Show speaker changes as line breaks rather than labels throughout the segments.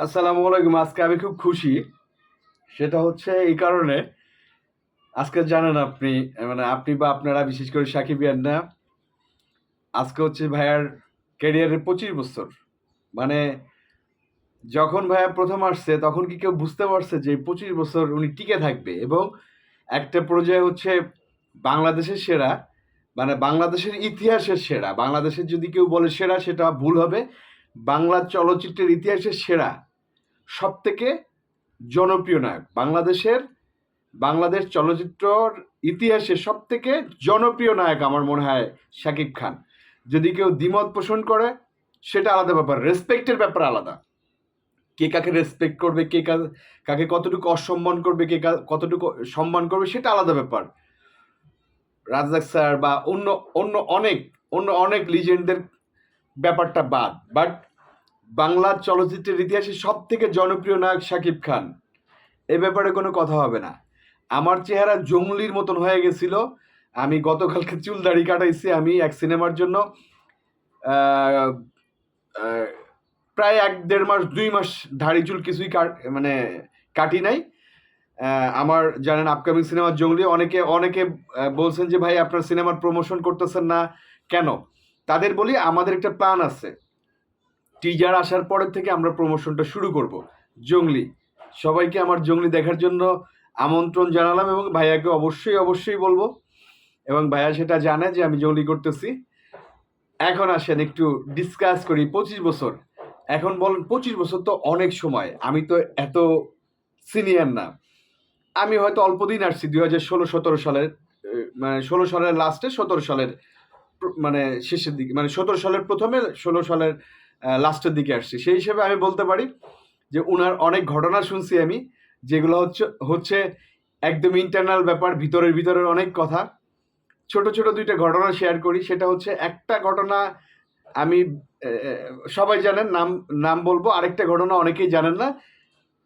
আসসালামু আলাইকুম। আজকে আমি খুব খুশি। সেটা হচ্ছে এই কারণে আজকে জানেন আপনি মানে আপনি বা আপনারা, বিশেষ করে সাকিব ইয়ান্না আজকে হচ্ছে ভাইয়ার ক্যারিয়ারের পঁচিশ বছর। মানে যখন ভাইয়া প্রথম আসছে, তখন কি কেউ বুঝতে পারছে যে পঁচিশ বছর উনি টিকে থাকবে? এবং একটা পর্যায়ে হচ্ছে বাংলাদেশের সেরা মানে বাংলাদেশের ইতিহাসের সেরা। বাংলাদেশের যদি কেউ বলে সেরা, সেটা ভুল হবে। বাংলা চলচ্চিত্রের ইতিহাসের সেরা সব থেকে জনপ্রিয় নায়ক। বাংলাদেশের, বাংলাদেশ চলচ্চিত্রর ইতিহাসে সব থেকে জনপ্রিয় নায়ক আমার মনে হয় শাকিব খান। যদি কেউ দ্বিমত পোষণ করে, সেটা আলাদা ব্যাপার। রেসপেক্টের ব্যাপার আলাদা। কে কাকে রেসপেক্ট করবে, কে কাকে কতটুকু অসম্মান করবে, কে কতটুকু সম্মান করবে, সেটা আলাদা ব্যাপার। রাজাক স্যার বা অন্য অন্য অনেক অন্য অনেক লিজেন্ডদের ব্যাপারটা বাদ। বাট বাংলা চলচ্চিত্রের ইতিহাসে সব থেকে জনপ্রিয় নায়ক শাকিব খান। এ ব্যাপারে কোনো কথা হবে না। আমার চেহারা জঙ্গলির মতন হয়ে গেছিল। আমি গতকালকে চুল দাড়ি কাটাইছি আমি এক সিনেমার জন্য। প্রায় এক দেড় মাস, দুই মাস দাড়ি চুল কিছুই কাট মানে কাটি নাই। আমার জানেন আপকামিং সিনেমার জঙ্গলি, অনেকে অনেকে বলছেন যে ভাই আপনার সিনেমার প্রমোশন করতেছেন না। কেন? তাদের বলি আমাদের একটা প্ল্যান আছে। টিজার আসার পরের থেকে আমরা প্রমোশনটা শুরু করব। জঙ্গলি, সবাইকে আমার জঙ্গলি দেখার জন্য আমন্ত্রণ জানালাম এবং ভাইয়াকে অবশ্যই অবশ্যই বলব। এবং ভাইয়া সেটা জানে যে আমি জঙ্গলি করতেছি। এখন আসেন একটু ডিসকাস করি পঁচিশ বছর। এখন বলেন পঁচিশ বছর তো অনেক সময়। আমি তো এত সিনিয়র না। আমি হয়তো অল্প দিন আসছি দুই হাজার ষোলো, সতেরো সালের মানে ষোলো সালের লাস্টে সতেরো সালের মানে শেষের দিকে মানে সতেরো সালের প্রথমে, ষোলো সালের লাস্টের দিকে আসছি। সেই হিসেবে আমি বলতে পারি যে ওনার অনেক ঘটনা শুনছি আমি, যেগুলো হচ্ছে হচ্ছে একদম ইন্টারনাল ব্যাপার, ভিতরের ভিতরের অনেক কথা। ছোট ছোট দুইটা ঘটনা শেয়ার করি। সেটা হচ্ছে একটা ঘটনা আমি সবাই জানেন, নাম নাম বলব, আরেকটা ঘটনা অনেকেই জানেন না।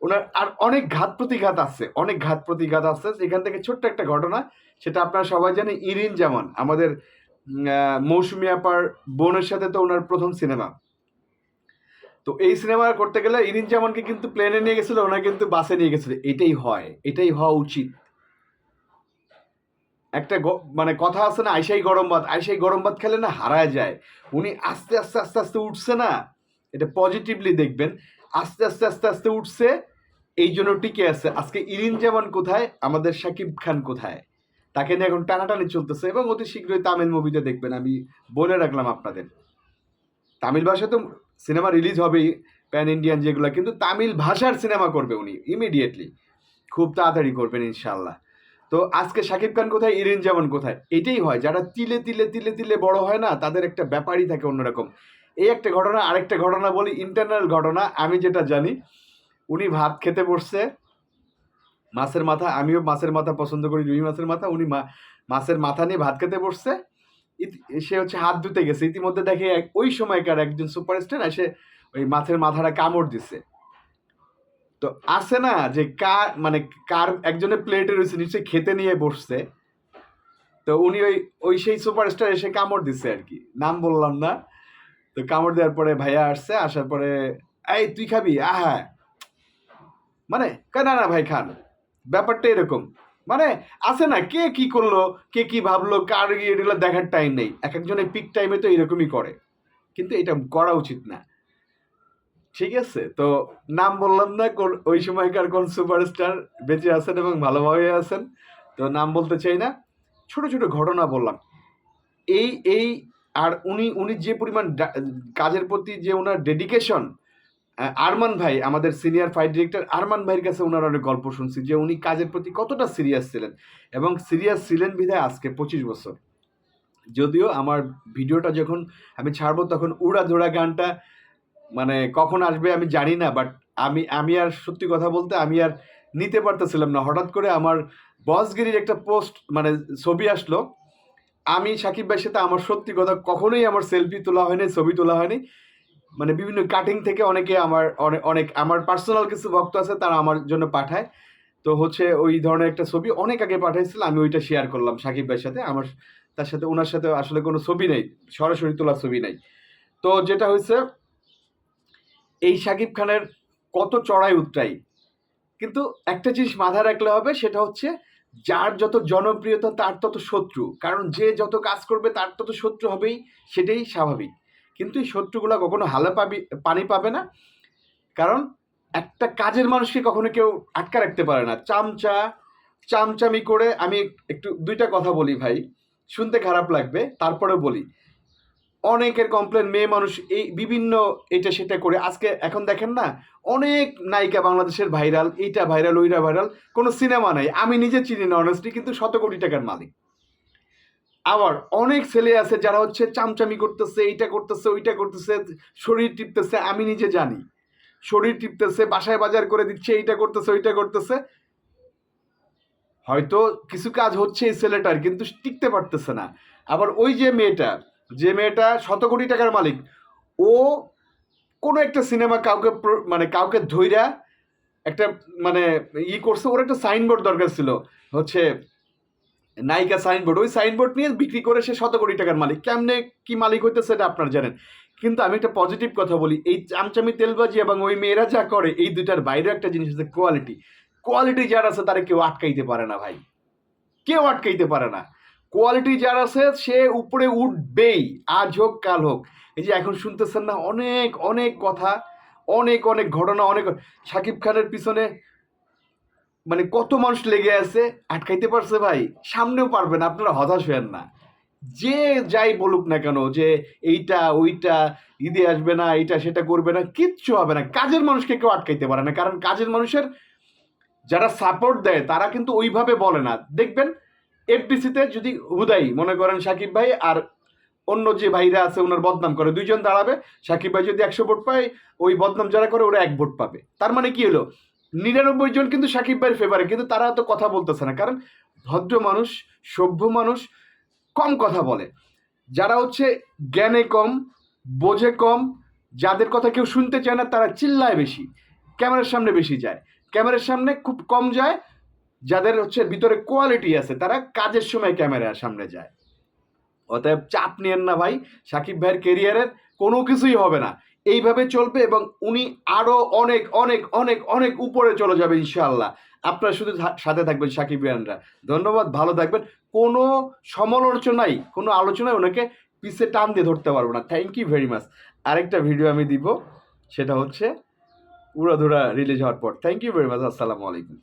ওনার আর অনেক ঘাত প্রতিঘাত আছে, অনেক ঘাত প্রতিঘাত আছে। সেখান থেকে ছোট্ট একটা ঘটনা, সেটা আপনারা সবাই জানেন, ইরিন জামান, আমাদের মৌসুমী আপার বোনের সাথে তো ওনার প্রথম সিনেমা। তো এই সিনেমা করতে গেলে ইরিন জামানকে কিন্তু প্লেনে নিয়ে গেছিল ওনা কিন্তু বাসে নিয়ে গেছিল। এটাই হয়, এটাই হওয়া উচিত। একটা মানে কথা আছে না, আইসাই গরম ভাত, আইসাই গরম ভাত খেলে না হারায় যায়। উনি আস্তে আস্তে আস্তে আস্তে উঠছে না, এটা পজিটিভলি দেখবেন, আস্তে আস্তে আস্তে আস্তে উঠছে, এই জন্য টিকে আছে। আজকে ইরিন জামান কোথায়, আমাদের শাকিব খান কোথায়? তাকে নিয়ে এখন টানাটানি চলতেছে এবং অতি শীঘ্রই তামিল মুভিতে দেখবেন, আমি বলে রাখলাম আপনাদের। তামিল ভাষায় তো সিনেমা রিলিজ হবেই প্যান ইন্ডিয়ান যেগুলো, কিন্তু তামিল ভাষার সিনেমা করবে উনি ইমিডিয়েটলি খুব তাড়াতাড়ি করবেন ইনশাল্লাহ তো আজকে শাকিব খান কোথায়, ইরিন যেমন কোথায়, এটাই হয়। যারা তিলে তিলে তিলে তিলে বড় হয় না, তাদের একটা ব্যাপারই থাকে অন্যরকম। এই একটা ঘটনা, আরেকটা ঘটনা বলি ইন্টারনাল ঘটনা, আমি যেটা জানি, উনি ভাত খেতে বসছে, মাছের মাথা, আমিও মাছের মাথা পছন্দ করি, রুই মাছের মাথা, উনি মাছের মাথা নিয়ে ভাত খেতে বসছে সে হচ্ছে হাত ধুতে গেছে। ইতিমধ্যে দেখে ওই সময়কার একজন সুপারস্টার এসে ওই মাছের মাথাটা কামড় দিছে। তো আছে না যে কার মানে কার একজনের প্লেটে রয়েছে, নিশ্চয়ই খেতে নিয়ে বসছে। তো উনি ওই ওই সেই সুপারস্টার এসে কামড় দিচ্ছে আর কি। নাম বললাম না। তো কামড় দেওয়ার পরে ভাইয়া আসছে, আসার পরে, এই, তুই খাবি? আহা। মানে না না, ভাই, খান। ব্যাপারটা এরকম। মানে আছে না, কে কি করল, কে কি ভাবলো, কার কি এগুলো দেখার টাইম নেই। এক একজনের পিক টাইমে তো এরকমই করে। কিন্তু এটা করা উচিত না। ঠিক আছে? তো নাম বললাম না, কোন- ওই সময়কার কোন সুপারস্টার বেঁচে আছেন এবং ভালোভাবে আছেন। তো নাম বলতে চাই না। ছোট ছোট ঘটনা বললাম। এই এই, আর উনি উনি যে পরিমাণ কাজের প্রতি যে ওনার ডেডিকেশন আরমান ভাই, আমাদের সিনিয়র ফাইট ডিরেক্টর আরমান ভাইয়ের কাছে ওনার অনেক গল্প শুনছি যে উনি কাজের প্রতি কতটা সিরিয়াস ছিলেন এবং সিরিয়াস ছিলেন বিধায় আজকে পঁচিশ বছর। যদিও আমার ভিডিওটা যখন আমি ছাড়বো তখন উড়া ধোড়া গানটা মানে কখন আসবে আমি জানি না বাট আমি আমি আর সত্যি কথা বলতে আমি আর নিতে পারতেছিলাম না। হঠাৎ করে আমার বসগিরির একটা পোস্ট মানে ছবি আসলো। আমি সাকিব ভাইয়ের সাথে আমার সত্যি কথা কখনোই আমার সেলফি তোলা হয়নি, ছবি তোলা হয়নি। মানে বিভিন্ন কাটিং থেকে অনেকে আমার অনেক, আমার পার্সোনাল কিছু ভক্ত আছে, তারা আমার জন্য পাঠায়। তো হচ্ছে ওই ধরনের একটা ছবি অনেক আগে পাঠাইছিল, আমি ওইটা শেয়ার করলাম সাকিব ভাইয়ের সাথে। আমার, তার সাথে ওনার সাথে আসলে কোনো ছবি নেই, সরাসরি তোলা ছবি নেই। তো যেটা হয়েছে, এই সাকিব খানের কত চড়াই উত্তরাই কিন্তু একটা জিনিস মাথায় রাখলে হবে, সেটা হচ্ছে যার যত জনপ্রিয়তা, তার তত শত্রু। কারণ যে যত কাজ করবে, তার তত শত্রু হবেই, সেটাই স্বাভাবিক। কিন্তু এই শত্রুগুলো কখনো হালে পাবি, পানি পাবে না। কারণ একটা কাজের মানুষকে কখনো কেউ আটকা রাখতে পারে না। চামচা, চামচামি করে আমি একটু, দুইটা কথা বলি ভাই। শুনতে খারাপ লাগবে তারপরে বলি। অনেকের কমপ্লেন মেয়ে মানুষ এই বিভিন্ন এটা সেটা করে। আজকে এখন দেখেন না, অনেক নায়িকা বাংলাদেশের ভাইরাল এইটা ভাইরাল ওইটা ভাইরাল কোনো সিনেমা নাই। আমি নিজে চিনি না অনেস্টলি কিন্তু শত কোটি টাকার মালিক। আবার অনেক ছেলে আছে যারা হচ্ছে চামচামি করতেছে, এইটা করতেছে, ওইটা করতেছে, শরীর টিপতেছে, আমি নিজে জানি। শরীর টিপতেছে, বাসায় বাজার করে দিচ্ছে, এইটা করতেছে, ওইটা করতেছে। হয়তো কিছু কাজ হচ্ছে এই ছেলেটার, কিন্তু টিকতে পারতেছে না। আবার ওই যে মেয়েটা যে মেয়েটা শত কোটি টাকার মালিক, ও কোনো একটা সিনেমা কাউকে মানে কাউকে ধইরা একটা মানে ই করছে, ওর একটা সাইনবোর্ড দরকার ছিল, হচ্ছে নায়িকা সাইনবোর্ড ওই সাইনবোর্ড নিয়ে বিক্রি করে সে শত কোটি টাকার মালিক। কেমনে কি মালিক হইতেছে এটা আপনার জানেন। কিন্তু আমি একটা পজিটিভ কথা বলি, এই চামচামি তেলবাজি এবং ওই মেয়েরা যা করে, এই দুইটার বাইরে একটা জিনিস হচ্ছে কোয়ালিটি কোয়ালিটি যার আছে, তারা কেউ আটকাইতে পারে না ভাই। কেউ আটকাইতে পারে না। কোয়ালিটি যার আছে, সে উপরে উঠবেই, আজ হোক, কাল হোক। এই যে এখন শুনতেছেন না, অনেক অনেক কথা, অনেক অনেক ঘটনা, অনেক সাকিব খানের পিছনে মানে কত মানুষ লেগে আছে, আটকাইতে পারছে ভাই, সামনেও পারবেন আপনারা হতাশ হবেন না। যে যাই বলুক না কেন, যে এইটা, ওইটা, ঈদে আসবে না, এইটা, সেটা করবে না, কিচ্ছু হবে না, কাজের মানুষকে কেউ আটকাইতে পারে না, কারণ কাজের মানুষের যারা সাপোর্ট দেয়, তারা কিন্তু ওইভাবে বলে না। দেখবেন, এফডিসিতে যদি হুদাই মনে করেন সাকিব ভাই আর অন্য যে ভাইরা আছে, ওনার বদনাম করে, দুইজন দাঁড়াবে, সাকিব ভাই যদি একশো ভোট পায়, ওই বদনাম যারা করে, ওরা এক ভোট পাবে। তার মানে কি হলো? নিরানব্বই জন কিন্তু সাকিব ভাইয়ের ফেভারে কিন্তু তারা তো কথা বলতেছে না। কারণ ভদ্র মানুষ, সভ্য মানুষ কম কথা বলে। যারা হচ্ছে জ্ঞানে কম, বোঝে কম, যাদের কথা কেউ শুনতে চায় না, তারা চিল্লায় বেশি। ক্যামেরার সামনে বেশি যায়। ক্যামেরার সামনে খুব কম যায়, যাদের হচ্ছে ভিতরে কোয়ালিটি আছে, তারা কাজের সময় ক্যামেরার সামনে যায়। অতএব চাপ নিয়েন না ভাই, সাকিব ভাইয়ের কেরিয়ারের কোনো কিছুই হবে না। এইভাবে চলবে এবং উনি আরও অনেক অনেক অনেক অনেক উপরে চলে যাবে ইনশাআল্লাহ। আপনারা শুধু সাথে থাকবেন সাকিব ভাইয়ানরা ধন্যবাদ, ভালো থাকবেন। কোনো সমালোচনাই, কোনো আলোচনায় ওনাকে পিছে টান দিয়ে ধরতে পারব না। থ্যাংক ইউ ভেরি মাচ আরেকটা ভিডিও আমি দিব, সেটা হচ্ছে উড়াধুরা রিলিজ হওয়ার পর। থ্যাংক ইউ ভেরি মাচ আসসালামু আলাইকুম।